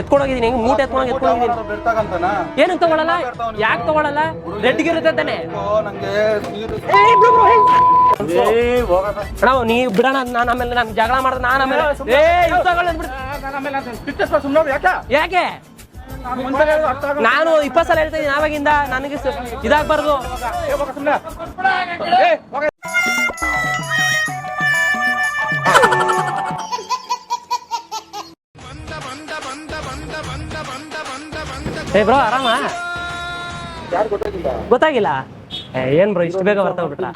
ಎತ್ಕೊಂಡೋಗಿದ್ದೀನಿ ಹೆಂಗ್ ಮೂಟೆ ಎತ್ಕೊಂಡೋಗಿ ಎತ್ಕೊಂಡಿದ್ದೀನಿ ಬ್ಲಡ್ ತಗಂತಾನ ಏನಕ್ಕೆ ತಗೊಳಲ್ಲ? ಯಾಕೆ ತಗೊಳಲ್ಲ? ರೆಡ್ಗೆ ಇರುತ್ತೆ ತಾನೆ. ನಂಗೆ ಅಣ್ಣ ನೀ ಬಿಡೋಣ ನಾನು ಆಮೇಲೆ ನಾನು ಜಗಳ ಮಾಡಿದ್ರೆ ನಾನು ಆಮೇಲೆ ಏ ಇವ್ ತಗೊಳ್ಳಿ ಅಂದ್ಬಿಡು. ಯಾಕೆ? ನಾನು ಇಪ್ಪತ್ತು ಸಲ ಹೇಳ್ತಾ ಇದ್ದೀನಿ ಆವಾಗಿಂದ ನನಗೆ ಇದಾಗ್ಬಾರ್ದು. ಏ ಬ್ರೋ ಆರಾಮ? ಯಾರು ಗೊತ್ತಾಗಿಲ್ಲ? ಗೊತ್ತಾಗಿಲ್ಲ? ಏ, ಏನ್ ಬ್ರೋ ಇಷ್ಟು ಬೇಗ ಬರ್ತಾ ಹೋಗ್ಬಿಟ್ಲ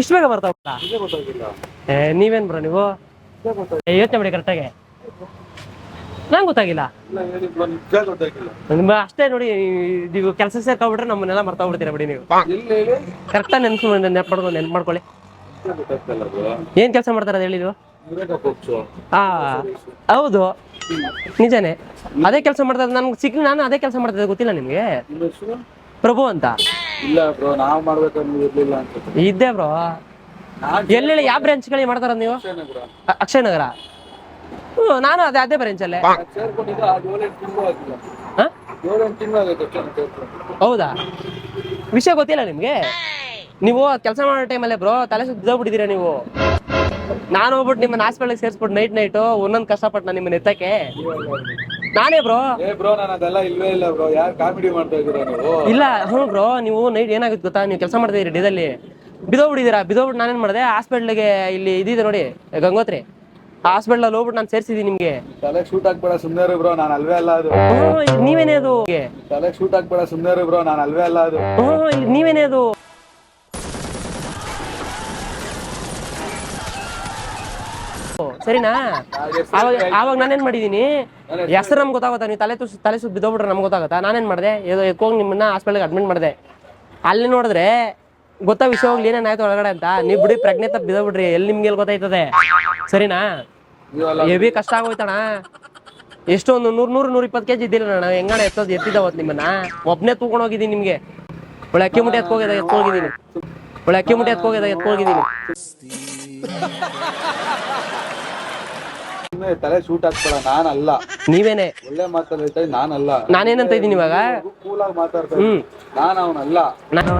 ಇಷ್ಟು ಬೇಗ ಬರ್ತಾ ಹೋಗ್ಬಿಟ್ಲ ಏ ನೀವೇನ್ ಬ್ರೋ ನೀವು? ಯೋಚನೆ ಮಾಡಿ ಕರೆಕ್ಟಾಗಿ ನಂಗೆ ಗೊತ್ತಾಗಿಲ್ಲ. ನಿಮ್ಮ ಅಷ್ಟೇ ನೋಡಿ ನೀವು ಕೆಲಸ ಸೇರ್ಕೊಬಿಟ್ರೆ ನಮ್ಮನ್ನೆಲ್ಲ ಮರ್ತಾ ಬಿಡ್ತೀರಾ ಬಿಡಿ ನೀವು. ಕರೆಕ್ಟಾಗಿ ನೆನ್ಸು ನೆನಪು ಮಾಡ್ಕೊಂಡು ನೆನ್ಪು ಮಾಡ್ಕೊಳ್ಳಿ. ಏನ್ ಕೆಲಸ ಮಾಡ್ತಾರೆ ಹೇಳಿ ನೀವು? ಆ ಹೌದು. ನಿಜಾನೇ. ಅದೇ ಕೆಲಸ ಮಾಡ್ತಾ ನನ್ಗೆ ಸಿಕ್ಕ ನಾನು ಅದೇ ಕೆಲಸ ಮಾಡ್ತಿದ್ದೆ ಗೊತ್ತಿಲ್ಲ ನಿಮ್ಗೆ? ಪ್ರಭು ಅಂತ. ಇಲ್ಲ ಬ್ರೋ ನಾವು ಇರ್ಲಿಲ್ಲ ಅನ್ಸುತ್ತೆ ಇದ್ದೆ ಬ್ರೋ. ಎಲ್ಲೆಲ್ಲಿ ಯಾವ ಬ್ರಾಂಚ್ಗಳಿಗೆ ಮಾಡ್ತಾರ ನೀವು? ಅಕ್ಷಯ್ ನಗರ. ಹ್ಞೂ ನಾನು ಅದೇ ಅದೇ ಬ್ರಾಂಚ್ ಅಲ್ಲೇ. ಹೌದಾ? ವಿಷಯ ಗೊತ್ತಿಲ್ಲ ನಿಮ್ಗೆ? ನೀವು ಕೆಲಸ ಮಾಡೋ ಟೈಮಲ್ಲೇ ಬ್ರೋ ತಲೆ ಸುತ್ತಿದ್ದೀರಾ ನೀವು? ನಾನು ಹೋಗ್ಬಿಟ್ಟು ನಿಮ್ಮನ್ನ ಹಾಸ್ಪಿಟಲ್ಗೆ ಸೇರಿಸ್ಬಿಟ್ಟು ನೈಟ್ ನೈಟ್ ಒಂದೊಂದು ಕಷ್ಟಪಟ್ಟು ನಾನು ನಿಮ್ಮನ್ನ ಎತ್ತಕ್ಕೆ. ನಾನೇ ಬ್ರೋ. ಏ ಬ್ರೋ ನಾನು ಅದೆಲ್ಲ ಇಲ್ವೇ ಇಲ್ಲ ಬ್ರೋ. ಯಾರು ಕಾಮಿಡಿ ಮಾಡ್ತಾ ಇದ್ದೀರಾ ನೀವು? ಇಲ್ಲ ಹ್ಞೂ ಬ್ರೋ ನೀವು ನೈಟ್ ಏನಾಗುತ್ತೆ ಗೊತ್ತಾ? ನೀವು ಕೆಲಸ ಮಾಡ್ತಾ ಇದ್ದೀರಿ ಡೇದಲ್ಲಿ. ಬಿದೋಗ್ಬಿಟ್ಟಿದ್ದೀರಾ? ಬಿದೋಗ್ಬಿಟ್ಟು ನಾನೇನು ಮಾಡಿದೆ? ಹಾಸ್ಪಿಟ್ಲಿಗೆ ಇಲ್ಲಿ ಇದಿದೆ ನೋಡಿ ಗಂಗೋತ್ರಿ. ಹಾಸ್ಪಿಟ್ಲಲ್ಲಿ ಹೋಗ್ಬಿಟ್ಟು ನಾನು ಸೇರಿಸಿದ್ದೀನಿ ನಿಮಗೆ. ತಲೆ ಶೂಟ್ ಹಾಕ್ಬೇಡ ಸುಮ್ಮನೆ ಬ್ರೋ. ನಾನು ಅಲ್ವೇ ಅಲ್ಲ ಅದು. ನೀವೇನೇ ಅದು? ತಲೆ ಶೂಟ್ ಹಾಕ್ಬೇಡ ಸುಮ್ಮನೆ ಬ್ರೋ. ನಾನು ಅಲ್ವೇ ಅಲ್ಲ ಅದು. ನೀವೇನೇ ಅದು? ಸರಿನಾ? ಅವಾಗ ಆವಾಗ ನಾನೇನ್ ಮಾಡಿದೀನಿ? ಹೆಸರು ನಮ್ಗೆ ಗೊತ್ತಾಗುತ್ತಾ? ನೀವು ತಲೆ ತುಸ್, ತಲೆ ಸುತ್ತ ಬಿದ್ದೋಗ್ಬಿಟ್ರೆ ನಮ್ಗೆ ಗೊತ್ತಾಗುತ್ತಾ? ನಾನೇನ್ ಮಾಡಿದೆ? ಎತ್ಕೋಗಿ ನಿಮ್ಮನ್ನ ಹಾಸ್ಪಿಟಲ್ಗೆ ಅಡ್ಮಿಟ್ ಮಾಡಿದೆ. ಅಲ್ಲಿ ನೋಡಿದ್ರೆ ಗೊತ್ತಾ ವಿಷಯ ಹೋಗ್ಲಿ ಏನೇನಾಯ್ತು ಒಳಗಡೆ ಅಂತ? ನೀವು ಬಿಡಿ ಪ್ರಜ್ಞೆ ತಪ್ಪು ಬಿದ್ದೋಗ್ಬಿಡ್ರಿ. ಎಲ್ಲಿ ನಿಮ್ಗೆ ಎಲ್ಲಿ ಗೊತ್ತಾಯ್ತದೆ? ಸರಿನಾ? ಹೆವಿ ಕಷ್ಟ ಆಗೋಯ್ತಣ ಎಷ್ಟೊಂದು, ನೂರ್, ನೂರು, ನೂರ ಇಪ್ಪತ್ತು ಕೆಜಿ ಇದ್ದಿಲ್ಲ ನಾನು. ಹೆಂಗಣ ಎತ್ತೋದು ಎತ್ತಿದ್ದ ನಿಮ್ಮನ್ನ? ಒಬ್ಬನೇ ತೂಕೊಂಡು ಹೋಗಿದ್ದೀನಿ ನಿಮ್ಗೆ. ಒಳ್ಳೆ ಅಕ್ಕಿ ಮುಟ್ಟಿ ಎತ್ಕೋಗಿದ ಎತ್ಕೋಗಿದ್ದೀನಿ ಒಳ್ಳೆ ಅಕ್ಕಿ ಮುಟ್ಟಿ ಎತ್ಕೋಗಿದ ಎತ್ಕೋಗಿದ್ದೀನಿ ಸುಮ್ಮನೆ ತಲೆ ಶೂಟ್ ಹಾಕ್ಬೇಡ ನಾನಲ್ಲ. ನೀವೇನೆ? ಒಳ್ಳೆ ಮಾತಲ್ಲಿ ಹೇಳ್ತಾ ಇದ್ದೀನಿ, ನಾನಲ್ಲ. ನಾನೇನಂತ ಇದ್ದೀನಿ ಇವಾಗ? ಕೂಲಾಗಿ ಮಾತಾಡ್ತಾ ಹ್ಮ್. ನಾನು ಅವನಲ್ಲ. ನಾನು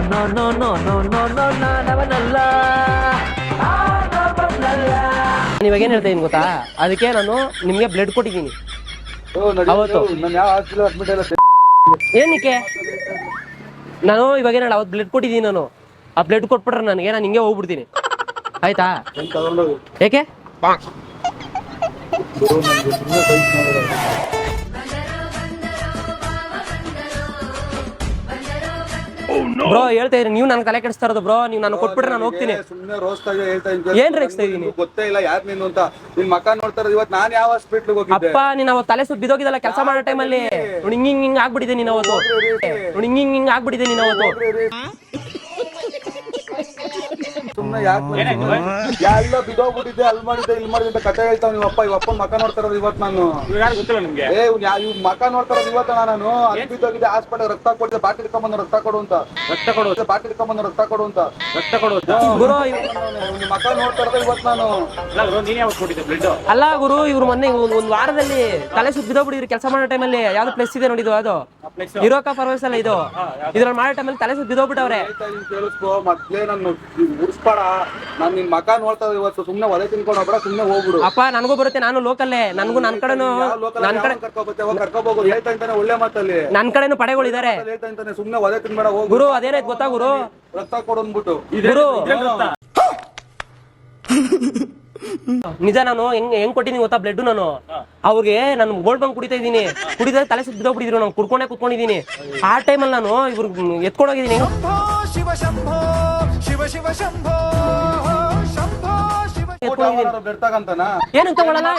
ಇವಾಗ ಏನ್ ಹೇಳ್ತಾ ಇದೀನಿ ಗೊತ್ತಾ? ಅದಕ್ಕೆ ನಾನು ನಿಮ್ಗೆ ಬ್ಲಡ್ ಕೊಟ್ಟಿದ್ದೀನಿ. ಅವತ್ತು. ನಾನು ಯಾವ ಹಾಸ್ಪಿಟಲ್ ಅಡ್ಮಿಟ್ ಇಲ್ಲ ಏನಕ್ಕೆ? ನಾನು ಇವಾಗ ಏನ್ ಅವತ್ ಅವತ್ತು ಬ್ಲಡ್ ಕೊಟ್ಟಿದ್ದೀನಿ ನಾನು. ಆ ಬ್ಲಡ್ ಕೊಟ್ಬಿಟ್ರೆ ನನಗೆ ನಾನು ಹಿಂಗೆ ಹೋಗ್ಬಿಡ್ತೀನಿ. ಆಯ್ತಾ? ತಗೊಂಡೋಗಿ? ಏಕೆ? ಸುಮ್ಮನೆ ಬೈಕ್ ಮಾಡಿದ್ರೆ ಬ್ರೋ ಹೇಳ್ತಾ ಇದ್ರಿ ನೀವು ನನ್ನ ತಲೆ ಕೆಡಿಸ್ತಾ ಇರೋದು ಬ್ರೋ ನೀವು ನಾನು ಕೊಟ್ಬಿಟ್ರೆ ನಾನು ಹೋಗ್ತೀನಿ. ಸುಮ್ಮನೆ ರೋಸ್ತಾಗೆ ಹೇಳ್ತಾ ಇದ್ದೀನಿ ಏನ್ ರೇಗಿಸ್ತಾ ಇದೀನಿ? ಗೊತ್ತೇ ಇಲ್ಲ ಯಾರು ನೀನು ಅಂತ. ನಿನ್ ಮಕ್ಕ ನೋಡ್ತಾ ಇರೋದು ಇವತ್ತು ನಾನು ಯಾವ ಹಾಸ್ಪಿಟ್ಲ್ ಹೋಗಿದ್ದೆ? ಅಪ್ಪ ನೀನ್ ಅವತ್ತು ತಲೆ ಸುತ್ತ ಬಿದೋಗಿದಲ್ಲ ಕೆಲಸ ಮಾಡೋ ಟೈಮಲ್ಲಿ ನೋಡಿ ಹಿಂಗ್ ಹಿಂಗ್ ಹಿಂಗ್ ಆಗ್ಬಿಟ್ಟಿದೆ ನೀನು ಅವತ್ತು. ನೋಡಿ ಹಿಂಗ್ ಹಿಂಗ್ ಹಿಂಗ್ ಆಗ್ಬಿಟ್ಟಿದೆ ನೀನ್ ಅವತ್ತು. ಸುಮ್ಮನೆ ಯಾಕೆ ಎಲ್ಲ ಬಿದೋಗ್ಬಿಟ್ಟಿದ್ದೆ ಅಲ್ಲಿ ಮಾಡಿದ್ದೆ ಇಲ್ಲಿ ಮಾಡಿದ್ದೆ ಅಂತ ಕತೆ ಹೇಳ್ತಾವ ನೀವು ಅಪ್ಪ ಇವಪ್ಪ ಮಕ್ಕ ಮಕ ಇರೋದು ಇವತ್ತು ನಾನು. ಗೊತ್ತಿಲ್ಲ ನಿಮ್ಗೆ? ಏ ಇವ್ ಮಕ ಇವ್ ಇವತ್ತ ನೋಡ್ತಾ ಇರೋದು ಇವತ್ತು ನಾನು. ಅಲ್ಲಿ ಬಿದ್ದೋಗಿದ್ದೆ ಹಾಸ್ಪಿಟಲ್ ರಕ್ತ ಕೊಡಿದ್ರೆ ಬಾಟಿ ಇಟ್ಕೊಂಬಂದು ರಕ್ತ ಕೊಡು ಅಂತ. ರಕ್ತ ಕೊಡು. ಬಾಟಿ ಇಟ್ಕೊಂಬಂದು ರಕ್ತ ಕೊಡು ಅಂತ. ರಕ್ತ ಕೊಡು. ಗುರು ಇವತ್ತ್ ಮಕ ಮಕ್ಕ ನೋಡ್ತಾ ಇರೋದು ಇವತ್ತು ನಾನು. ಅಲ್ಲ ಗುರು ನೀನೇ ಯಾವತ್ತು ಕೊಟ್ಟಿದ್ದೆ ಬ್ಲಡ್ ಅಲ್ಲ ಗುರು ಇವ್ರು ಮೊನ್ನೆ ಒಂದ್ ವಾರದಲ್ಲಿ ತಲೆ ಸುತ್ತ ಇವ್ರು ಕೆಲಸ ಮಾಡೋ ಟೈಮಲ್ಲಿ ಯಾವ್ದು ಪ್ಲೇಸ್ ಇದೆ ನೋಡಿದ್ದು ಅದು. ಇರೋಕ ಪರ್ವಸ್ ಅಲ್ಲ ಇದು. ಇದ್ರಲ್ಲಿ ಮಾಡೋ ಟೈಮಲ್ಲಿ ತಲೆ ಸುತ್ತ ಬಿದೋಗ್ಬಿಟ್ಟವ್ರೆ ಹೇಳ್ತಾ ಮತ್ತೆ ಕೇಳಿಸ್ಕೊ ಮೊದ್ಲೇ ನಾನು ಉರ್ಸ್ಬೇಡ ನಾನ್ ನಿನ್ ಮಕ ನೋಡ್ತಾ ಇವತ್ತು. ಸುಮ್ನೆ ಒಲೆ ತಿನ್ಕೊಂಡು ಹೋಗ್ಬೇಡ ಸುಮ್ನೆ ಹೋಗ್ಬಿಡು. ಅಪ್ಪ ನನಗೂ ಬರುತ್ತೆ. ನಾನು ಲೋಕಲ್ಲೇ. ನನಗೂ ನನ್ ಕಡೆನು ನನ್ನ ಕಡೆ ಕರ್ಕೊಬತ್ತೆ ಹೋಗ್. ಕರ್ಕೊಬೋಗು ಹೇಳ್ತಾ ಇದ್ದಾನೆ ಒಳ್ಳೆ ಮಾತಲ್ಲಿ. ನನ್ ಕಡೆನು ಪಡೆಗಳಿದ್ದಾರೆ. ಹೇಳ್ತಾ ಇದ್ದಾನೆ ಸುಮ್ನೆ ಒಲೆ ತಿನ್ಬೇಡ ಹೋಗು. ಗುರು ಅದೇನಾಯ್ತು ಗೊತ್ತಾ ಗುರು? ರಕ್ತ ಕೊಡು ಅಂದ್ಬಿಟ್ಟು ಗುರು ನಿಜ ನಾನು ಹೆಂಗ್ ಹೆಂಗ್ ಕೊಟ್ಟಿದ್ದೀನಿ ಗೊತ್ತಾ ಬ್ಲಡ್ ನಾನು? ಅವ್ರಿಗೆ ನಾನು ಗೋಲ್ಡ್ ಬಂಕ್ ಕುಡಿತಾ ಇದ್ದೀನಿ. ಕುಡಿದ್ರೆ ತಲೆ ಸುತ್ತ ಬಿಡಿದ್ರು ನಾನು ಕುಡ್ಕೊಂಡೇ ಕುತ್ಕೊಂಡಿದೀನಿ ಆ ಟೈಮಲ್ಲಿ ನಾನು ಇವ್ರು ಎತ್ಕೊಂಡೋಗಿದ್ದೀನಿ ಶಿವ ಶಿವ ತಗಂತಾನ ಏನಕ್ಕೆ ತಗೊಳಲ್ಲ?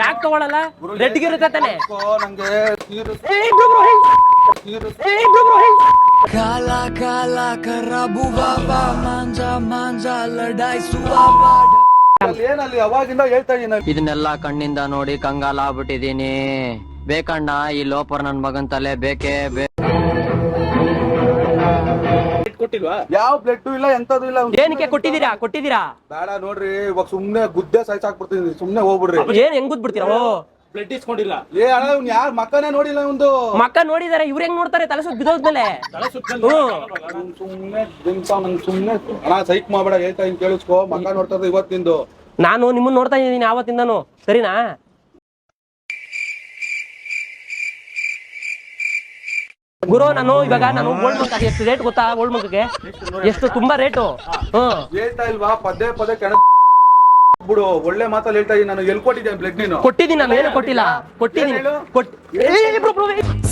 ಯಾಕೆ ತಗೊಳಲ್ಲ? ರೆಡ್ಗೆ ಇರುತ್ತೆ ತಾನೆ. ಕಾಲ ಸೀರು ಏ, ಇಬ್ರು ಮಾಂಜಾ ಹೇಳ್. ಸೀರು ಏನಲ್ಲಿ ಅವಾಗಿಂದ ಹೇಳ್ತಾ ಇದೀನಿ ಇದನ್ನೆಲ್ಲ ಕಣ್ಣಿಂದ ನೋಡಿ ಕಂಗಾಲ ಆಗ್ಬಿಟ್ಟಿದೀನಿ ಬೇಕಣ್ಣ ಈ ಲೋಪರ್ ನನ್ ಮಗನ್ ತಲೆ ಬೇಕೇ ಬೇ ಕೊಟ್ಟಿಲ್ವಾ? ಯಾವ ಬ್ಲಡ್ ಇಲ್ಲ ಎಂತದು ಇಲ್ಲ. ಏನಕ್ಕೆ ಕೊಟ್ಟಿದ್ದೀರಾ? ಕೊಟ್ಟಿದ್ದೀರಾ? ಬೇಡ ನೋಡ್ರಿ ಇವಾಗ ಸುಮ್ನೆ ಗುದ್ದೆ ಸಾಯ್ಸಾಕ್ಬಿಡ್ತೀನಿ. ಸುಮ್ನೆ ಹೋಗ್ಬಿಡ್ರಿ. ಏನ್ ಹೆಂಗ್ ಗುದ್ಬಿಡ್ತೀರಾ ಓ. ಬ್ಲಡ್ ಇಸ್ಕೊಂಡಿಲ್ಲ. ಏ ಅಣ್ಣ ಇವ್ನು ಯಾರು ಮಕ್ಕನೇ ನೋಡಿಲ್ಲ ಒಂದು ಮಕ್ಕ ನೋಡಿದಾರೆ ಇವ್ರ ಹೆಂಗ್ ನೋಡ್ತಾರೆ? ತಲೆ ಸುತ್ತ ಬಿದ್ದೋದ್ಮೇಲೆ ತಲೆ ಸುತ್ತ ಹ್ಮ್. ಸುಮ್ಮನೆ ದಿನ್ಸ ನಂಗೆ ಸುಮ್ಮನೆ ಅಣ್ಣ ಸೈಕ್ ಮಾಡಬೇಡ ಹೇಳ್ತಾ ಇನ್ ಕೇಳಿಸ್ಕೋ. ಮಕ್ಕ ನೋಡ್ತಾ ಇರೋದು ಇವತ್ತಿಂದು. ನಾನು ನಿಮ್ಮನ್ನ ನೋಡ್ತಾ ಇದ್ದೀನಿ ಆವತ್ತಿಂದನು. ಸರಿನಾ? ಗುರು ನಾನು ಇವಾಗ ನಾನು ಗೋಲ್ಡ್ ಮಂಕ್ ಎಷ್ಟು ರೇಟ್ ಗೊತ್ತಾ? ಗೋಲ್ಡ್ ಮಂಕ್ಗೆ ಎಷ್ಟು ತುಂಬಾ ರೇಟು ಹ್ಮ್. ಹೇಳ್ತಾ ಇಲ್ವಾ? ಪದೇ ಪದೇ ಕೆಣ ಬಿಡು ಒಳ್ಳೆ ಮಾತಲ್ಲಿ ಹೇಳ್ತಾ ಇದೀನಿ ನಾನು. ಎಲ್ಲಿ ಕೊಟ್ಟಿದ್ದೇನೆ ಬ್ಲಡ್ ನೀನು? ಕೊಟ್ಟಿದ್ದೀನಿ ನಾನು ಏನು ಕೊಟ್ಟಿಲ್ಲ? ಕೊಟ್ಟಿದ್ದೀನಿ. ಏನ್ ಹೇಳು?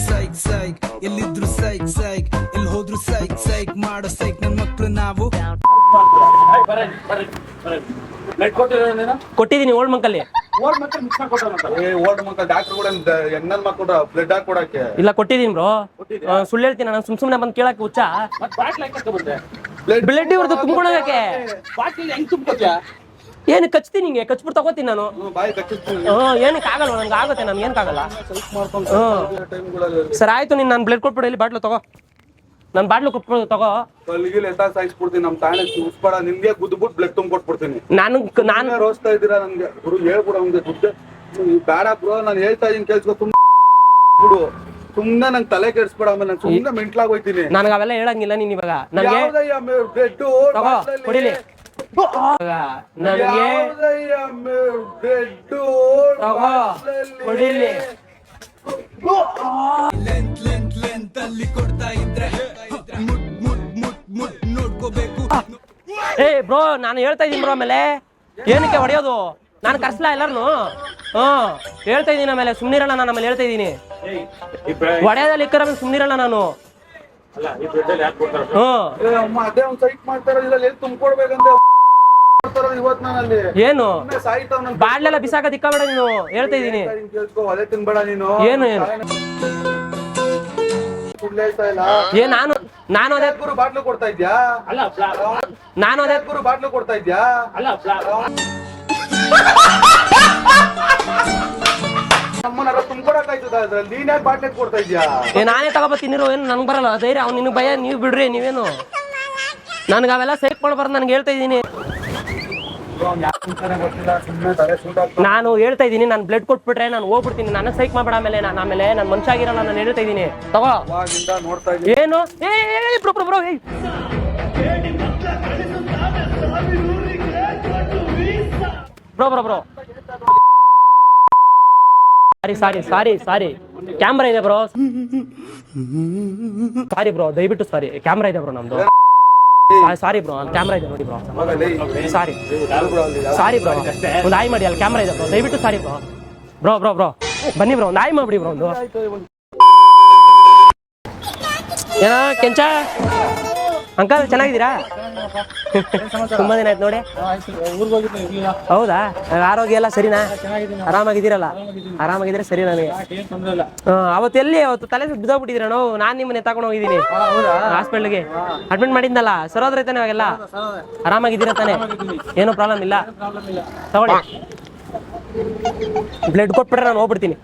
ಸೈಕ್ ಸೈಕ್ ಎಲ್ಲಿದ್ರು ಸೈಕ್ ಸೈಕ್ ಎಲ್ಲಿ ಹೋದ್ರು ಸೈಕ್ ಸೈಕ್ ಮಾಡೋ ಸೈಕ್ ನನ್ ಮಕ್ಳು ನಾವು. ಬ್ಲಡ್ ಕೊಟ್ಟಿದ್ದೀನಿ ಓಲ್ಡ್ ಮಂಕಲ್ಲಿ ಓಲ್ಡ್ ಮಿಕ್ಸ್ ಏ ಓಲ್ಡ್ ಡಾಕ್ಟರ್ ಕೂಡ ಹೆಣ್ಣಲ್ ಮಕ್ಕಳ ಬ್ಲಡ್ ಹಾಕೊಡಕ್ಕೆ ಇಲ್ಲ ಕೊಟ್ಟಿದ್ದೀನಿ ಬ್ರೋ. ಸುಳ್ಳು ಹೇಳ್ತೀನಿ ನಾನು ಸುಮ್ ಸುಮ್ನೆ ಬಂದು ಕೇಳಕ್ಕೆ ಹುಚ್ಚ. ಮತ್ತೆ ಬಾಟ್ಲ್ ಹಾಕಿ ಬಂದೆ? ಬ್ಲಡ್ ಇವ್ರದ್ದು ತುಂಬ್ಕೊಳಕ್ಕೆ ಬಾಟ್ಲಿ ಹೆಂಗ್ ತುಂಬ್ಕೊತ್ಯಾ? ಏನು ಕಚ್ತೀನಿ ನಿಂಗೆ? ಕಚ್ಬಿಟ್ಟು ತಗೋತೀನಿ ನಾನು. ಹ್ಮ್ ಏನಕ್ಕೆ ಆಗಲ್ಲ ನನ್ಗೆ ಆಗುತ್ತೆ ನಮ್ಗೆ ಏನಕ್ಕಾಗಲ್ಲ ಹ್ಮ್. ಸರ್ ಆಯ್ತು ನೀನು ನಾನು ಬ್ಲಡ್ ಕೊಟ್ಬಿಡು ಇಲ್ಲಿ ಬಾಟ್ಲು ತಗೋ. ನಾನು ಬಾಟ್ಲು ಕೊಟ್ಬಿಡು ತಗೋ. ಕಲ್ಗಿಲ್ ಎತ್ತ ಸಾಯಿಸ್ಬಿಡ್ತೀನಿ ನಮ್ಮ ತಾಣೆ ಉಸ್ಬೇಡ ನಿಮ್ಗೆ ಗುದ್ಬಿಟ್ಟು ಬ್ಲಡ್ ತುಂಬ ಕೊಟ್ಬಿಡ್ತೀನಿ ನಾನು ನಾನು ರೋಸ್ತಾ ಇದ್ದೀರಾ ನನ್ಗೆ? ಗುರು ಹೇಳ್ಬಿಡು ಅವ್ನಿಗೆ ನೀವ್ ಬೇಡ ಬ್ರೋ ನಾನು ಹೇಳ್ತಾ ಇದೀನಿ ಕೇಳಿಸ್ಕೊ ತುಂಬ ಬಿಡು. ಸುಮ್ನೆ ನಂಗೆ ತಲೆ ಕೆಡಿಸ್ಬೇಡ ಆಮೇಲೆ ನಾನು ಸುಮ್ನೆ ಮೆಂಟ್ಲಾಗ್ ಹೋಯ್ತೀನಿ. ನನಗೆ ಅವೆಲ್ಲ ಹೇಳಂಗಿಲ್ಲ ನೀನು ಇವಾಗ. ನನಗೆ ಕುಡಿಲಿ. ನನಗೆ ತಗೋ ಕುಡಿಲಿ. ಲೆಂತ್ ಲೆಂತ್ ಲೆಂತ್ ಅಲ್ಲಿ ಕೊಡ್ತಾ ಇದ್ರೆ ಮುಟ್ ಮುಟ್ ಮುಟ್ ಮುಟ್ ನೋಡ್ಕೋಬೇಕು. ಏ ಬ್ರೋ ನಾನು ಹೇಳ್ತಾ ಇದ್ದೀನಿ ಬ್ರೋ ಆಮೇಲೆ. ಏನಕ್ಕೆ ಹೊಡೆಯೋದು? ನಾನು ಕರ್ಸ್ಲಾ ಎಲ್ಲಾರ್ನು? ಹಾ ಹೇಳ್ತಾ ಇದ್ದೀನಿ ಆಮೇಲೆ. ಸುಮ್ನಿರಲ್ಲ ನಾನು ಆಮೇಲೆ ಹೇಳ್ತಾ ಇದ್ದೀನಿ. ಒಡೆಯದ ಇಕ್ಕರ ಸುಮ್ನಿರಲ್ಲ ನಾನು. ಹ್ಮ್ ಏನು? ಬಾಡ್ಲೆಲ್ಲ ಬಿಸಾಕ ದಿಕ್ಕಬೇಡ ನೀನು. ಹೇಳ್ತಾ ಇದ್ದೀನಿ. ಅದೇ ತಿನ್ಬೇಡ ನೀನು. ಏನು ಏನು? ಏ ನಾನು ನಾನು ಅದೇ ಗುರು ಬಾಟ್ಲು ಕೊಡ್ತಾ ಇದ್ಯಾ? ಅಲ್ಲ ನಾನು ಅದೇ ಗುರು ಬಾಟ್ಲು ಕೊಡ್ತಾ ಇದ್ಯಾ? ಅಲ್ಲ ಬ್ಲಾ- ನಮ್ಮನ್ನ ತುಂಬ್ಕೊಡಕ್ಕಾಯ್ತದ ಅದ್ರಲ್ಲಿ? ನೀನ್ ಯಾಕೆ ಕೊಡ್ತಾ ಇದ್ಯಾ? ಏ ನಾನೇ ತಗೋಬತ್ತೀನಿರು ಏನು ನನ್ಗೆ ಬರಲ್ಲ. ಧೈರ್ಯ ಅವ್ನು ನಿನ್ ಭಯ ನೀವು ಬಿಡ್ರಿ ನೀವೇನು? ನನ್ಗೆ ಅವೆಲ್ಲ ಸೇಫ್ ಮಾಡ್ಬಾರ್ದು ನನ್ಗೆ ಹೇಳ್ತಾ ಇದ್ದೀನಿ ಗೊತ್ತಿಲ್ಲ ಸುಮ್ಮನೆ ತಲೆ ಸುಂಟಾಗ್ತದೆ ನಾನು ಹೇಳ್ತಾ ಇದ್ದೀನಿ, ನಾನು ಬ್ಲಡ್ ಕೊಟ್ಬಿಟ್ರೆ ನಾನು ಹೋಗ್ಬಿಡ್ತೀನಿ. ನನಗೆ ಸೈಕ್ ಮಾಡ್ಬೇಡ ಆಮೇಲೆ ನಾನು ಆಮೇಲೆ ನಾನು ಮನುಷ್ಯ ಆಗಿರಲ್ಲ ನಾನು ಹೇಳ್ತಾ ಇದ್ದೀನಿ. ತಗೋ. ಏನು? Bro bro bro. Bro bro bro. Sorry sorry sorry sorry. Camera ಇದೆ, ಬ್ರೋ. ಸಾರಿ, ಬ್ರೋ, ದಯವಿಟ್ಟು ಸಾರಿ. ಕ್ಯಾಮ್ರಾ ಇದೆ, ಬ್ರೋ, ನಮ್ದು. ಸಾರಿ ಬ್ರೋ ಕ್ಯಾಮ್ರಾ ಇದೆ ನೋಡಿ ಬ್ರೋ ಸಾರಿ ಸಾರಿ ಬ್ರೋ ಒಂದು ಆಯ್ ಮಾಡಿ, ಅಲ್ಲಿ ಕ್ಯಾಮ್ರಾ ಇದೆ ಬ್ರೋ ದಯವಿಟ್ಟು sorry bro bro bro bro ಬನ್ನಿ ಬ್ರೋ ಒಂದು ಆಯ್ ಮಾಡಿಬಿಡಿ ಬ್ರೋ ಒಂದು. ಏನೋ ಕೆಂಚ? ಅಂಕಲ್ ಚೆನ್ನಾಗಿದ್ದೀರಾ? ತುಂಬಾ ದಿನ ಆಯ್ತು ನೋಡಿ. ಹೌದಾ? ಆರೋಗ್ಯ ಎಲ್ಲ ಸರಿನಾ? ಆರಾಮಾಗಿದ್ದೀರಲ್ಲ? ಆರಾಮಾಗಿದ್ರೆ ಸರಿ ನನಗೆ. ಅವತ್ತೆಲ್ಲಿ ಅವತ್ತು ಎಲ್ಲಿ? ಅವತ್ತು ತಲೆ ಬಿದ್ದೋಗ್ಬಿಟ್ಟಿದ್ರ ನಾವು? ನಾನ್ ನಿಮ್ಮನ್ನ ತಗೊಂಡು ಹೋಗಿದ್ದೀನಿ. ಹಾಸ್ಪಿಟ್ಲ್ಗೆ. ಅಡ್ಮಿಟ್ ಮಾಡಿದ್ನಲ್ಲ? ಸರೋದ್ರ ತಾನೆ ಅವಾಗೆಲ್ಲ ಆರಾಮಾಗಿದ್ದೀರ ತಾನೆ? ಏನೂ ಪ್ರಾಬ್ಲಮ್ ಇಲ್ಲ? ತಗೊಳ್ಳಿ. ಬ್ಲಡ್ ಕೊಟ್ಬಿಟ್ರೆ ನಾನು ಹೋಗ್ಬಿಡ್ತೀನಿ.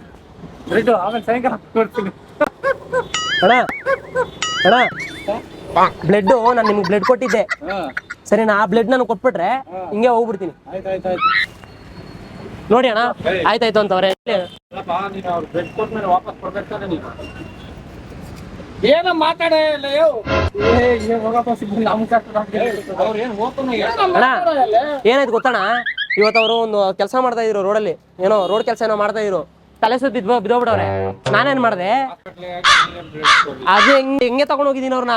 ಅಣ್ಣ ಅಣ್ಣ. ಬ್ಲಡ್ ನಾನು ನಿಮ್ಗೆ ಬ್ಲಡ್ ಕೊಟ್ಟಿದ್ದೆ. ಸರಿನಾ? ಆ ಬ್ಲಡ್ ನಾನು ಕೊಟ್ಬಿಟ್ರೆ ಹಿಂಗೆ ಹೋಗ್ಬಿಡ್ತೀನಿ. ಆಯ್ತು ಆಯ್ತು ಆಯ್ತು. ನೋಡಿ ಅಣ್ಣ. ಆಯ್ತಾಯ್ತು ಅಂತವ್ರೆ. ಅವ್ರೆ ಏನೋ ಮಾತಾಡೇ ಇಲ್ಲ ಏನಾಯ್ತು ಗೊತ್ತಣ್ಣ? ಇವತ್ತು ಅವರು ಒಂದು ಕೆಲಸ ಮಾಡ್ತಾ ಇದ್ರು ರೋಡಲ್ಲಿ ಏನೋ ರೋಡ್ ಕೆಲಸ ಏನೋ ಮಾಡ್ತಾ ಇದ್ರು. ತಲೆ ಸುದ್ದಿ ಬಿದ್ದು ಬಿದ್ದೋಗ್ಬಿಡವ್ರೆ ನಾನೇನ್ ಮಾಡ್ದೆ? ಅದು ಹೆಂಗ್ ಹೆಂಗೆ ತಗೊಂಡೋಗಿದ್ದೀನಿ ಅವ್ರನ್ನ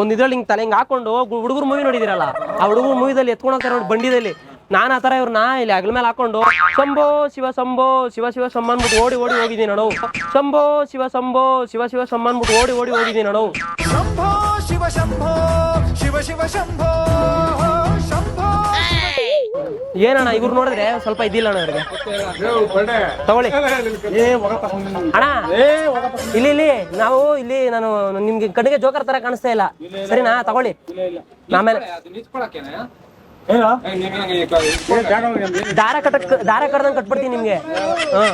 ಒಂದ್ ಇದ್ರಲ್ಲಿ ಹಿಂಗ್ ತಲೆ ಹಿಂಗ್ ಹಾಕೊಂಡು ಹುಡುಗರು ಮೂವಿ ನೋಡಿದಿರಲ್ಲ? ಆ ಹುಡುಗರು ಮೂವಿದಲ್ಲಿ ಎತ್ಕೊಂಡು ನೋಡಿ ಬಂಡಿದಲ್ಲಿ. ನಾನು ಆ ಥರ ಇವ್ರನ್ನ ಇಲ್ಲಿ ಅಗಲ ಮೇಲೆ ಹಾಕೊಂಡು, ಶಂಭೋ, ಶಿವ ಶಂಭೋ, ಶಿವ ಶಿವ, ಶಂಭ ಓಡಿ ಓಡಿ ಹೋಗಿದ್ದೀನಿ ನೋಡು. ಶಂಭೋ, ಶಿವ ಶಂಭೋ, ಶಿವ ಶಿವ, ಶಂಭ ಓಡಿ ಓಡಿ ಹೋಗಿದ್ದೀನಿ ನೋಡು. ಶಂಭೋ, ಶಿವ ಶಂಭೋ, ಶಿವ ಶಿವ, ಶಂಭೋ ಏನಣ್ಣ ಇವ್ರು ನೋಡಿದ್ರೆ ಸ್ವಲ್ಪ ಇದಿಲ್ಲ ಅಣ್ಣ ಇವ್ರಿಗೆ? ತಗೊಳ್ಳಿ. ಅಣ್ಣ ಇಲ್ಲಿ ಇಲ್ಲಿ ನಾವು ಇಲ್ಲಿ ನಾನು ನಿಮ್ಗೆ ಕಡೆಗೆ ಜೋಕರ್ ತರ ಕಾಣಿಸ್ತಾ ಇಲ್ಲ. ಸರಿನಾ? ತಗೊಳ್ಳಿ. ಆಮೇಲೆ ದಾರ ಕಟ್ಟಕ್ ದಾರ ಕಡ್ದಂಗ್ ಕಟ್ಬಿಡ್ತೀನಿ ನಿಮ್ಗೆ. ಹಾ.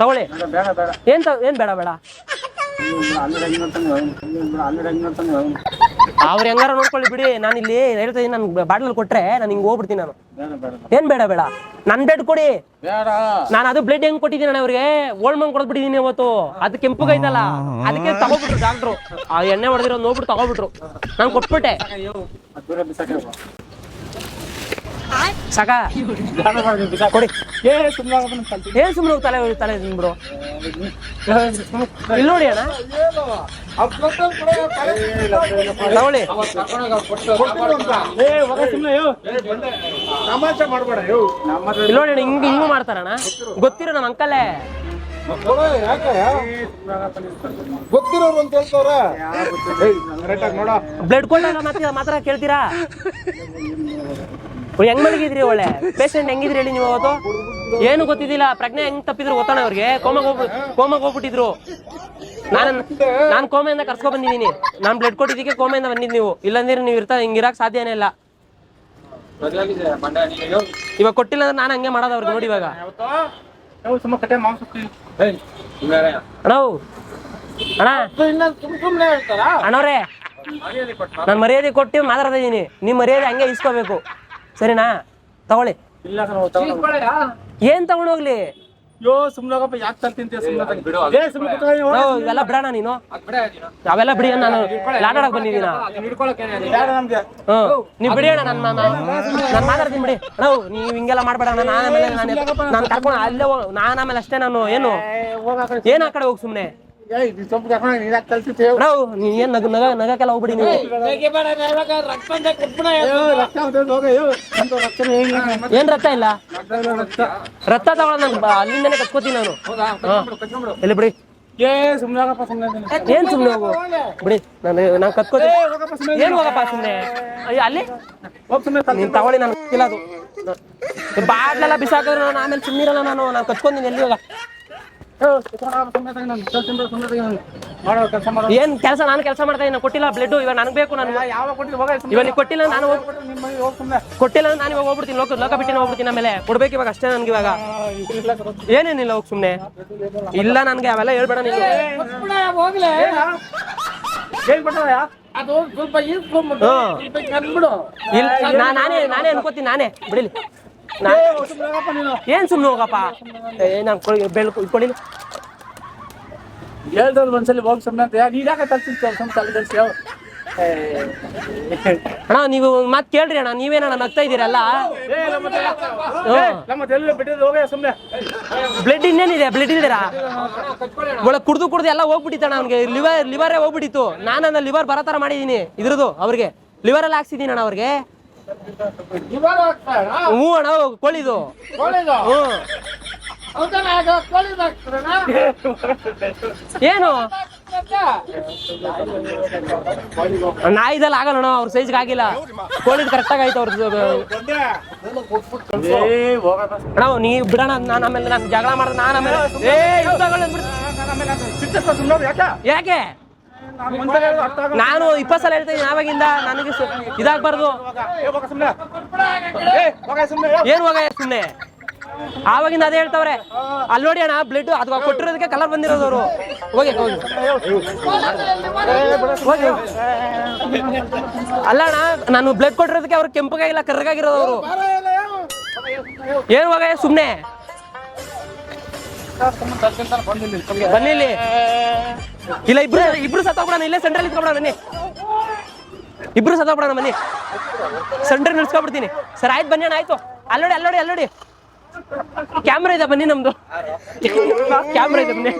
ತಗೊಳ್ಳಿ. ಏನ್ ಏನ್ ಬೇಡ ಬೇಡ? ಅವ್ರು ಹೆಂಗಾರ ನೋಡ್ಕೊಳ್ಳಿ ಬಿಡಿ. ನಾನು ಇಲ್ಲಿ ಹೇಳ್ತಾ ಇದೀನಿ ನನ್ ಬಾಟ್ಲಲ್ಲಿ ಕೊಟ್ರೆ ನಾನು ಹಿಂಗ್ ಹೋಗ್ಬಿಡ್ತೀನಿ ನಾನು. ಏನ್ ಬೇಡ ಬೇಡ. ನನ್ ಬ್ಲಡ್ ಕೊಡಿ. ಬೇಡ. ನಾನು ಅದು ಬ್ಲಡ್ ಹೆಂಗ್ ಕೊಟ್ಟಿದ್ದೀನಿ ನಾನು ಅವ್ರಿಗೆ? ಓಲ್ಡ್ ಮಂಗ್ ಕೊಡ್ಬಿಟ್ಟಿದ್ದೀನಿ ಇವತ್ತು ಅದು ಕೆಂಪುಗೈತಲ್ಲ ಅದಕ್ಕೆ ತಗೋಬಿಟ್ರು ಡಾಕ್ಟ್ರು ಆ ಎಣ್ಣೆ ಹೊಡೆದಿರೋ ನೋಡ್ಬಿಟ್ಟು ತಗೋಬಿಟ್ರು. ನಾನು ಕೊಟ್ಬಿಟ್ಟೆ. ಸಾಕ? ಕೊಡಿ. ಏ ಸುಮ್ಮನೆ ಕಲ್ತಿ ಏನ್ ಸುಮ್ಮನೆ ತಲೆ ತಲೆ ಬ್ರೋ ಇಲ್ಲಿ ನೋಡಿ ಅಣ್ಣ. ತಗೊಳ್ಳಿ ಏ ಹೋಗ ಸುಮ್ಮನೆ ಯೋ ತಮಾಷೆ ಮಾಡ್ಬೇಡ ಯೋ ನಮ್ಮ ಇಲ್ಲಿ ನೋಡಿ ಅಣ್ಣ ಹಿಂಗ್ ಹಿಂಗೂ ಮಾಡ್ತಾರಣ್ಣ. ಗೊತ್ತಿರೋ ನಮ್ಮ ಅಂಕಲೇ. ಗೊತ್ತಿರೋರು ಅಂತ ಹೇಳ್ತಾವ್ರ. ಕರೆಕ್ಟಾಗಿ ನೋಡ ಬ್ಲಡ್ ಕೊಟ್ಟಾಗ ಮಾತ್ರ ಮಾತ್ರ ಕೇಳ್ತೀರಾ? ಹೆಂಗ್ ಮಲಗಿದ್ರಿ ಒಳ್ಳೆ? ಪೇಷಂಟ್ ಹೆಂಗಿದ್ರಿ ಹೇಳಿ ನೀವು ಅವತ್ತು? ಏನು ಗೊತ್ತಿದ್ದಿಲ್ಲ, ಪ್ರಜ್ಞೆ ಹೆಂಗ್ ತಪ್ಪಿದ್ರು ಗೊತ್ತಾಣ ಅವ್ರಿಗೆ? ಕೋಮಾಗ ಹೋಗ್ಬಿ, ಕೋಮಾಗ ಹೋಗ್ಬಿಟ್ಟಿದ್ರು. ನಾನು ನಾನು ಕೋಮೆಯಿಂದ ಕರ್ಸ್ಕೊ ಬಂದಿದ್ದೀನಿ. ನಾನು ಬ್ಲಡ್ ಕೊಟ್ಟಿದ್ದಕ್ಕೆ ಕೋಮೆಯಿಂದ ಬಂದಿದ್ ನೀವು. ಇಲ್ಲಂದ್ರೆ ನೀವು ಇರ್ತಾ ಹಿಂಗಿರಕ್ ಸಾಧ್ಯನೇ ಇಲ್ಲ. ಇವಾಗ ಕೊಟ್ಟಿಲ್ಲ ಅಂದ್ರೆ ನಾನು ಹಂಗೆ ಮಾಡೋದು ಅವ್ರಿಗೆ ನೋಡಿ ಇವಾಗ. ಅಣ್ಣವು ಅಣ್ಣ. ಅಣ್ಣವ್ರೆ, ನಾನ್ ಮರ್ಯಾದೆ ಕೊಟ್ಟು ಮಾತಾಡ್ತಾ ಇದ್ದೀನಿ ನಿಮ್ಮ ಮರ್ಯಾದೆ ಹಂಗೆ ಇಸ್ಕೋಬೇಕು. ಸರಿನಾ? ತಗೊಳ್ಳಿ. ಇಲ್ಲ ಕಣ ಏನ್ ತಗೊಂಡೋಗ್ಲಿ ಯೋ ಸುಮ್ಮನೆ ಹೋಗಪ್ಪ ಯಾಕೆ ಸುಮ್ಮನೆ ಸುಮ್ಮನೆ ಕುತ್ಕೊಳ್ಳಿ ನಾವು ಇವೆಲ್ಲ ಬಿಡೋಣ ನೀನು. ಅವೆಲ್ಲ ಬಿಡಿ ನಾನು ಲಾಟಾಡಕ್ ಬಂದಿದ್ದೀನ? ಹ್ಮ್ ನೀವ್ ಬಿಡಿ ಅಣ್ಣ ನನ್ನ ನಾನು ಮಾತಾಡ್ತೀನಿ ಬಿಡಿ. ನಾವು ನೀವ್ ಹಿಂಗೆಲ್ಲ ಮಾಡ್ಬೇಡ ನಾನು ಆಮೇಲೆ ನಾನು ನಾನು ಕರ್ಕೊಂಡು ಅಲ್ಲೇ ಹೋಗ್ ನಾನು ಆಮೇಲೆ ಅಷ್ಟೇ ನಾನು ಏನು? ಏನ್ ಆ ಕಡೆ ಹೋಗಿ ಸುಮ್ನೆ? ನೀ ಏನ್ ನಗ ನಗ ನಗಕ್ಕೆಲ್ಲ ಹೋಗ್ಬಿಡಿ ನೀವು. ಏನ್ ರಕ್ತ ಇಲ್ಲ ರಕ್ತ ಇಲ್ಲ, ರಕ್ತ ರಕ್ತ ತಗೊಳ ನಾನು ಅಲ್ಲಿಂದನೇ ಕಚ್ಕೋತೀನಿ ನಾನು. ಎಲ್ಲಿ ಬಿಡಿ? ಏನ್ ಸುಮ್ನೆ ಹೋಗು? ಬಿಡಿ ನಾನು ನಾನು ಕತ್ಕೋತೀನಿ. ಏನ್ ಹೋಗಪ್ಪ ಸುಮ್ನೆ? ಅಯ್ಯೋ ಅಲ್ಲಿ? ಹೋಗ್ ಸುಮ್ಮನೆ ನೀನ್ ತಗೊಳ್ಳಿ ನಾನು ಇಲ್ಲ ಅದು. ಬಿಸಾಕಿದ್ರೆ ನಾನು ಆಮೇಲೆ ಸುಮ್ಮನಿರಲ್ಲ ನಾನು. ನಾನು ಕಚ್ಕೊಂತೀನಿ ಎಲ್ಲಿ ಹೋಗ ಏನ್ ಕೆಲಸ ನಾನು ಕೆಲಸ ಮಾಡ್ತಾ ಇದ್ದೀನಿ. ಕೊಟ್ಟಿಲ್ಲ ಬ್ಲಡ್ ಇವಾಗ ನನಗೆ ಬೇಕು ನಾನು. ಇವಾಗ ಕೊಟ್ಟಿಲ್ಲ ನಾನು ಸುಮ್ಮನೆ ಕೊಟ್ಟಿಲ್ಲ ನಾನು ಇವಾಗ ಹೋಗ್ಬಿಡ್ತೀನಿ. ಲೋಕ ಲೋಕ ಬಿಟ್ಟಿನ ಹೋಗ್ಬಿಡ್ತೀನಿ ಆಮೇಲೆ. ಕೊಡ್ಬೇಕು ಇವಾಗ ಅಷ್ಟೇ ನನ್ಗೆ ಇವಾಗ. ಏನೇನಿಲ್ಲ ಹೋಗ್ ಸುಮ್ನೆ. ಇಲ್ಲ ನನ್ಗೆ ಅವೆಲ್ಲ ಹೇಳ್ಬೇಡ ನೀನು. ಅದು ಸ್ವಲ್ಪ ನಾನೇ ನಾನೇ ಅನ್ಕೋತೀನಿ ನಾನೇ. ಬಿಡಿಲಿ. ಏನ್ ಸುಮ್ನೆ ಹೋಗಪ್ಪ? ಏ ನಾನು ಬೆಳ್ಕೊ ಇಟ್ಕೊಂಡಿಲ್ಲ. ಹೇಳ್ದವ್ರು ಒಂದ್ಸಲಿ ಹೋಗಿ ಸುಮ್ಮನೆ ಅಂತ. ನೀನ್ ಯಾಕೆ ಸುಮ್ಮನೆ ಅಣ್ಣ ನೀವು ಮಾತು ಕೇಳ್ರಿ ಅಣ್ಣ ನೀವೇನಣ್ಣ ನಗ್ತಾ ಸುಮ್ಮನೆ ಬ್ಲಡ್ ಇನ್ನೇನಿದೆ? ಬ್ಲಡ್ ಇಲ್ದಿರಾ? ಒಳಗೆ ಕುಡ್ದು ಕುಡ್ದು ಎಲ್ಲ ಹೋಗ್ಬಿಟ್ಟಿತ್ತಣ್ಣ ಅವ್ನಿಗೆ. ಲಿವರ್ ಲಿವರೇ ಹೋಗ್ಬಿಟ್ಟಿತ್ತು. ನಾನು ಲಿವರ್ ಬರೋ ಥರ ಮಾಡಿದ್ದೀನಿ ಇದ್ರದ್ದು ಅವ್ರಿಗೆ. ಲಿವರ್ ಅಲ್ಲಿ ಹಾಕ್ಸಿದ್ದೀನಿ ಅಣ್ಣ ಅವ್ರಿಗೆ. ಹ್ಞೂ ಅಣ್ಣ ಕೋಳಿದು. ಕೋಳಿದು? ಹ್ಞೂ. ಏನು? ನಾಯಿದಲ್ಲಿ ಆಗಲ್ಲ ಅಣ್ಣ ಅವ್ರ ಸೈಜ್ಗೆ ಆಗಿಲ್ಲ. ಕೋಳಿದ್ ಕರೆಕ್ಟಾಗಿ ಆಯ್ತು ಅವ್ರ ಅಣ್ಣ ನೀ ಬಿಡೋಣ ನಾನು ಆಮೇಲೆ ನಾನು ಜಗಳ ಮಾಡಿದ್ರೆ ನಾನು ಆಮೇಲೆ ಏ ಯಾಕೆ? ನಾನು ಇಪ್ಪತ್ತು ಸಲ ಹೇಳ್ತೀನಿ, ಯಾವಾಗಿಂದ ನನಗೆ ಇದಾಗ್ಬಾರ್ದು. ಸುಮ್ಮನೆ ಸುಮ್ಮನೆ ಏನ್ ಹೋಗ ಸುಮ್ನೆ? ಆವಾಗಿಂದ ಅದೇ ಹೇಳ್ತಾವ್ರೆ. ಅಲ್ಲಿ ನೋಡಿ ಅಣ್ಣ ಬ್ಲಡ್ ಅದು ಕೊಟ್ಟಿರೋದಕ್ಕೆ ಕಲರ್ ಬಂದಿರೋದು ಅವರು. ಹೋಗಿ ಹೋಗಿ. ಅಲ್ಲ ಅಣ್ಣ, ನಾನು ಬ್ಲಡ್ ಕೊಟ್ಟಿರೋದಕ್ಕೆ ಅವ್ರು ಕೆಂಪಗಾಗಿಲ್ಲ, ಕರ್ರಗಾಗಿರೋದು ಅವರು. ಏನ್ ಹೋಗ ಸುಮ್ನೆ? ಬನ್ನಿ ಇಲ್ಲಿ ಇಬ್ರು ಇಬ್ರು ಸತ್ತೋಗ್ಬಿಡೋಣ ಇಲ್ಲೇ ಸೆಂಟ್ರಲ್ ಇಟ್ಕೊಬಿಡೋಣ ಬನ್ನಿ ಇಬ್ರು ಸತ್ತೋಗ್ಬಿಡೋಣ ಬನ್ನಿ ಸೆಂಟ್ರ್ ನಿಲ್ಸ್ಕೊಬಿಡ್ತೀನಿ ಸರ್ ಆಯ್ತು ಬನ್ನಿ ಅಣ್ಣ ಆಯ್ತು ಅಲ್ಲೋಡಿ ಅಲ್ಲೋಡಿ ಅಲ್ಲೋಡಿ ಕ್ಯಾಮ್ರಾ ಇದೆ ಬನ್ನಿ ನಮ್ದು ಕ್ಯಾಮ್ರಾ ಇದೆ ಬನ್ನಿ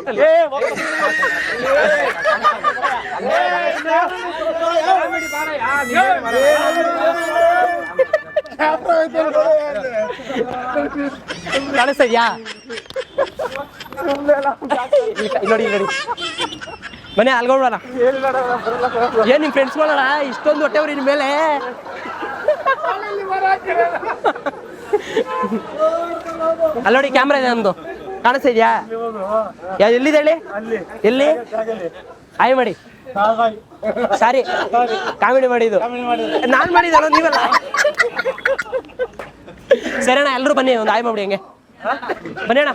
ಅಲ್ಲಿ. ಕಾಣಿಸ್ತಾ ಇದ್ಯಾ? ಇಲ್ಲಿ ನೋಡಿ ನೋಡಿ. ಮನೆ ಅಲ್ಗೋಬಿಡೋಣ ಏನ್ ನಿಮ್ ಫ್ರೆಂಡ್ಸ್ಗಳಲ್ಲ ಇಷ್ಟೊಂದು ಹೊಟ್ಟೆವ್ರಿ ನಿಮ್ ಮೇಲೆ. ಅಲ್ಲಿ ನೋಡಿ ಕ್ಯಾಮ್ರಾ ಇದೆ ನಮ್ದು. ಕಾಣಿಸ್ತಾ ಇದೆಯಾ? ಎಲ್ಲಿದೆ ಹೇಳಿ? ಎಲ್ಲಿ? ಆಯ್ ಮಾಡಿ. ಸಾರಿ. ಕಾಮಿಡಿ ಮಾಡಿದ್ದು. ನಾನ್ ಮಾಡಿದ್ದಲ್ಲ ನೀವಲ್ಲ? ಸರಿ ಅಣ್ಣ ಎಲ್ಲರೂ ಬನ್ನಿ, ಒಂದು ಆಯ್ ಮಾಡಿ ಹಂಗೆ. ಬನ್ನಿ ಅಣ್ಣ.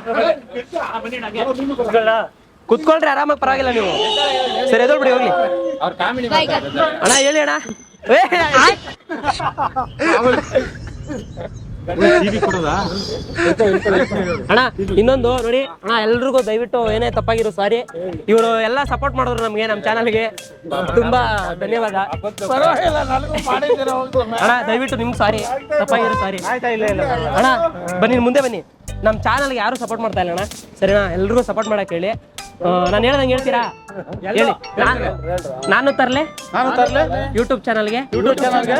ಕುತ್ಕೊಳ್ರಿ ಆರಾಮಾಗಿ, ಪರವಾಗಿಲ್ಲ ನೀವು. ಸರಿ ಎದ್ರು ಬಿಡಿ ಹೋಗ್ಲಿ. ಅಣ್ಣ, ಹೇಳಿ ಅಣ್ಣ. ಅಣ್ಣ, ಇನ್ನೊಂದು ನೋಡಿ, ಅಣ್ಣ, ಎಲ್ರಿಗೂ ದಯವಿಟ್ಟು ಏನೇ ತಪ್ಪಾಗಿರೋ ಸಾರಿ, ಇವರು ಎಲ್ಲ ಸಪೋರ್ಟ್ ಮಾಡಿದ್ರು ನಮ್ಗೆ ನಮ್ಮ ಚಾನಲ್ಗೆ. ತುಂಬಾ ಧನ್ಯವಾದ. ಅಣ್ಣ, ದಯವಿಟ್ಟು ನಿಮ್ಗೆ ಸಾರಿ, ತಪ್ಪಾಗಿರೋ ಸಾರಿ. ಅಣ್ಣ, ಬನ್ನಿ, ಮುಂದೆ ಬನ್ನಿ. ನಮ್ಮ ಚಾನಲ್ಗೆ ಯಾರು ಸಪೋರ್ಟ್ ಮಾಡ್ತಾ ಇಲ್ಲ ಅಣ್ಣ ಸರಿನಾ? ಎಲ್ರಿಗೂ ಸಪೋರ್ಟ್ ಮಾಡಕ್ ಹೇಳಿ. ನಾನು ಹೇಳ್ದಂಗೆ ಹೇಳ್ತೀರಾ? ಹೇಳಿ. ನಾನ್- ನಾನು ತರ್ಲೆ? ನಾನು ತರ್ಲೆ? ಯೂಟ್ಯೂಬ್ ಚಾನಲ್ಗೆ ಯೂಟ್ಯೂಬ್ ಚಾನಲ್ಗೆ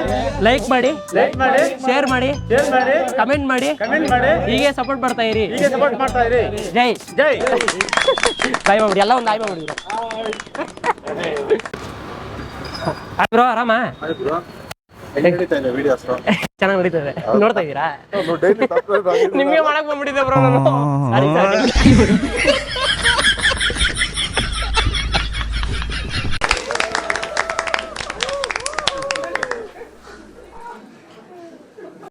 ಲೈಕ್ ಮಾಡಿ. ಲೈಕ್ ಮಾಡಿ. ಶೇರ್ ಮಾಡಿ. ಶೇರ್ ಮಾಡಿ. ಕಮೆಂಟ್ ಮಾಡಿ. ಕಮೆಂಟ್ ಮಾಡಿ. ಹೀಗೆ ಸಪೋರ್ಟ್ ಮಾಡ್ತಾ ಇರಿ. ಹೀಗೆ ಸಪೋರ್ಟ್ ಮಾಡ್ತಾ ಇರಿ. ಜೈ. ಜೈ. ಬಾಯ್ ಮಾಡ್ಬಿಡಿ. ಎಲ್ಲ ಒಂದು ಆಯ್ ಮಾಡ್ಬಿಡಿ. ಬ್ರೋ ಆರಾಮ? ಚೆನ್ನಾಗಿ ನಡೀತದೆ. ನೋಡ್ತಾ ಇದ್ದೀರಾ? ನಿಮ್ಗೆ ಮಾಡಕ್ ಬಂದ್ಬಿಟ್ಟಿದ್ದೆ ಬ್ರೋ ನಾನು. ಸಾರಿ ಸಾರಿ